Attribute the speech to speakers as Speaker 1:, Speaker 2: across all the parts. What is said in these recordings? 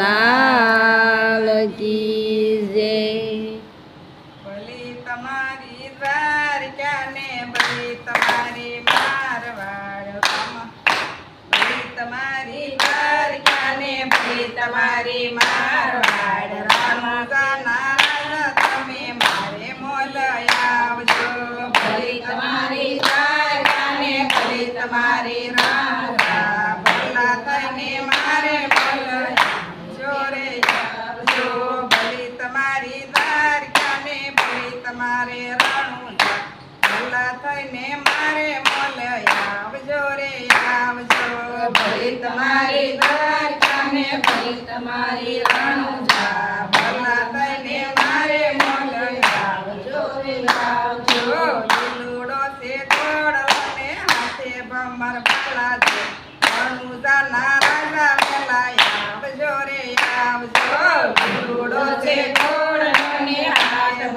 Speaker 1: લાલ કી જય
Speaker 2: ભલી તમારી દ્વારકાને ભલી તમારી મારવાડ. ભલી તમારી દ્વારકાને ભલી તમારી મારવાડ ભલી રાણુ ભલા થઈને મારે મોલ આવજો રે, આવજો. ભરી તમારી દ્વારકાને ભરી તમારી રણુજા. ભલા થઈને મારે મોલ આવજો રે, આવજો. લીલુડો છે તોડલો ને હાથે ભમર છે રણુજાના રાજા વેલા આવજો રે, આવજો. લીલુડો છે તોડલો ને હાથે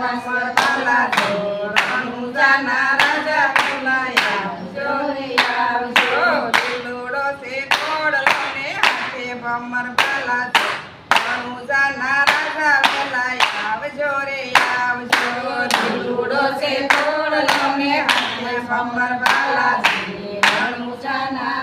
Speaker 2: ભમર ભલા છે રણુજાના રાજા વેલા આવજો રે આવજો લીલુડો છે તોડલો ને રાજા વેલા આવજો રે આવજો લીલુડો છે તોડલો ને હાથે ભમર ભલા છે રણુજાના રાજા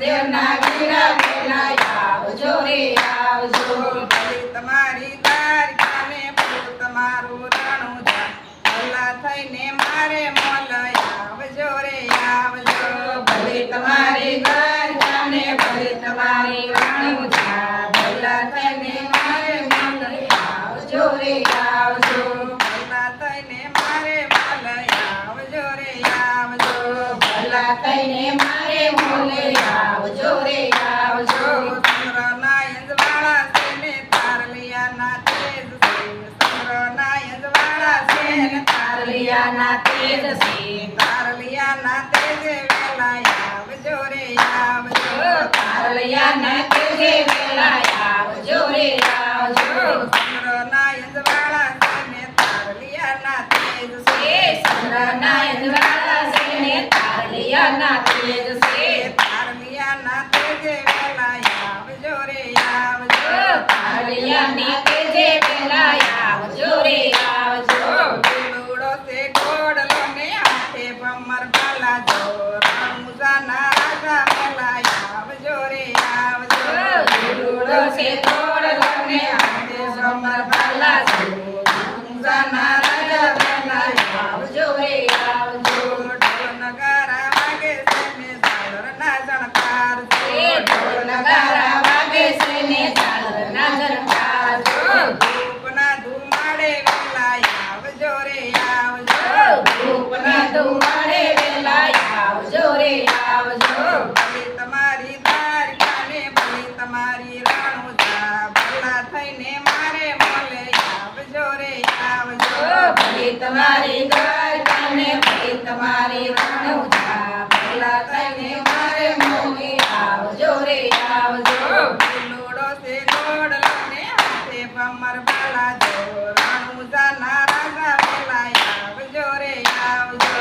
Speaker 2: વેલા આવજો તમારી જા. ભલા થઈને મારે મોલ આવજો આવજો. ભલે તમારી દ્વારકાને ભલે તમારી રણું ભલા થઈને મારે મોલ આવજો રે, આવજો. ભલા થઈને મારે મોલ આવજો આવજો. ભલા થઈને મારે તારલિયાના તેજ છે તારલિયાના તેજે વેલા આવજો રે આવજો. તારલિયાના તેજે વેલા આવજો રે આવજો. ચંદ્રના યજવાળા છે તારલિયાના તેજ છે ચંદ્રના યજવાળા છે તારલિયાના તેજ છે તારલિયાના તેજે વેલા આવજો રે આવજો. તારલિયાની તેજે વેલા આવજો રે આવજો ભલે ગાય દ્વારકાને ભલે તમારી રણુજા પેલા તને મારે મોલે આવજો રે આવજો. લોડો સે ગોડલો લને હાથે ભમર ભલા જો રણુજાના રાજા વેલા આવજો રે આવજો.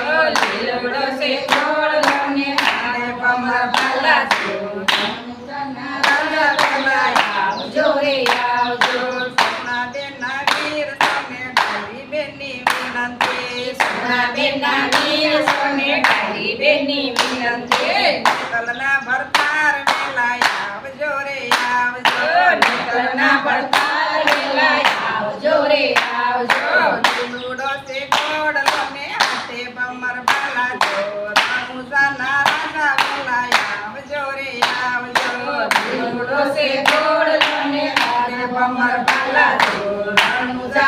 Speaker 2: લોડો સે ગોડલો લને હાથે ભમર ભલા જો રણુજાના રાજા વેલા આવજો રે આવજો સોના બેના વીર સામે ઢાલી બેની વિનંતી સોના બેના વીર ભરતાર વેલા આવજો.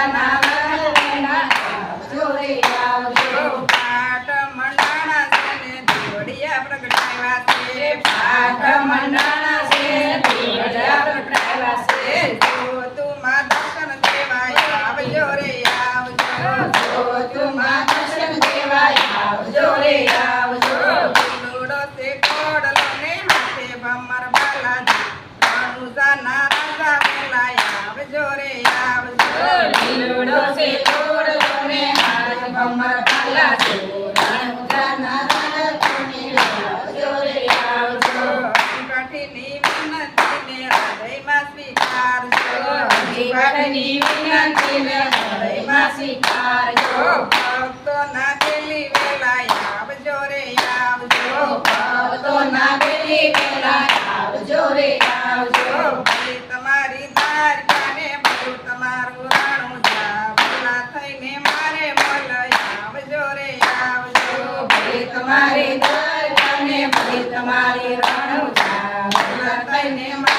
Speaker 2: ને છે મંડળ છે કાઠીની વિનંતીને હૃદયમાં સ્વીકારજો.
Speaker 1: જીવનની વિનંતીને હૃદયમાં સ્વીકારજો.
Speaker 2: ભક્તોના દિલી વેલા આવજો રે આવજો.
Speaker 1: ભક્તોના બેલી વેલા આવજો રે આવજો.
Speaker 2: તમારી દ્વારકાને બધું તમારું રાણું જા ભલા થઈને મારે મલય આવજો રે આવજો.
Speaker 1: ભલે તમારી દ્વારકાને ભલે તમારી રણુજા
Speaker 2: ભલા થઈને